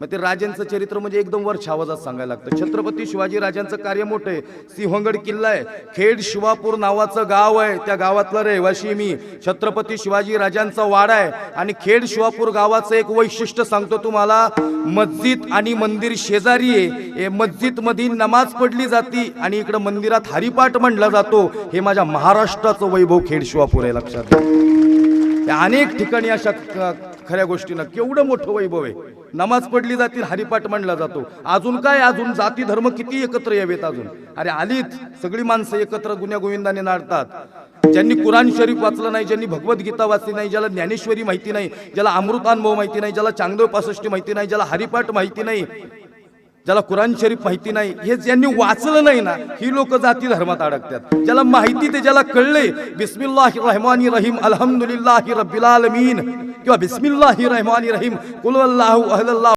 मग ते राजांचं चरित्र म्हणजे एकदम वर आवाजात सांगायला लागतं. छत्रपती शिवाजी राजांचं कार्य मोठं आहे. सिंहगड किल्ला आहे. खेड शिवापूर नावाचं गाव आहे. त्या गावातला रहिवाशी मी. छत्रपती शिवाजी राजांचा वाडा आहे. आणि खेड शिवापूर गावाचं एक वैशिष्ट्य सांगतो तुम्हाला. मस्जिद आणि मंदिर शेजारी आहे. मस्जिदमध्ये नमाज पडली जाती आणि इकडं मंदिरात हरिपाठ म्हणला जातो. हे माझ्या महाराष्ट्राचं वैभव खेड शिवापूर आहे लक्षात अनेक ठिकाणी अशा खऱ्या गोष्टीनं केवढं मोठं वैभव आहे. नमाज पडली जातील हरिपाठ म्हणला जातो. अजून काय अजून जाती धर्म किती एकत्र यावेत अजून? अरे आलीत सगळी माणसं एकत्र गुन्ह्या गोविंदाने नाडतात ज्यांनी कुराण शरीफ वाचलं नाही ज्यांनी भगवद्गीता वाचली नाही ज्याला ज्ञानेश्वरी माहिती नाही ज्याला अमृतानुभव माहिती नाही ज्याला चांगदेव पासष्टी माहिती नाही ज्याला हरिपाठ माहिती नाही ज्याला कुराण शरीफ माहिती नाही हे ज्यांनी वाचलं नाही ना ही लोक जाती धर्मात अडकतात. ज्याला माहिती ते ज्याला कळले बिस्मिल्लाह रहमानी रहीम अल्हम्दुलिल्लाहि रब्बिल आलमीन किंवा बिस्मिल्लाहि रहमानी रहीम कुल अल्लाहु अहदल्लाहु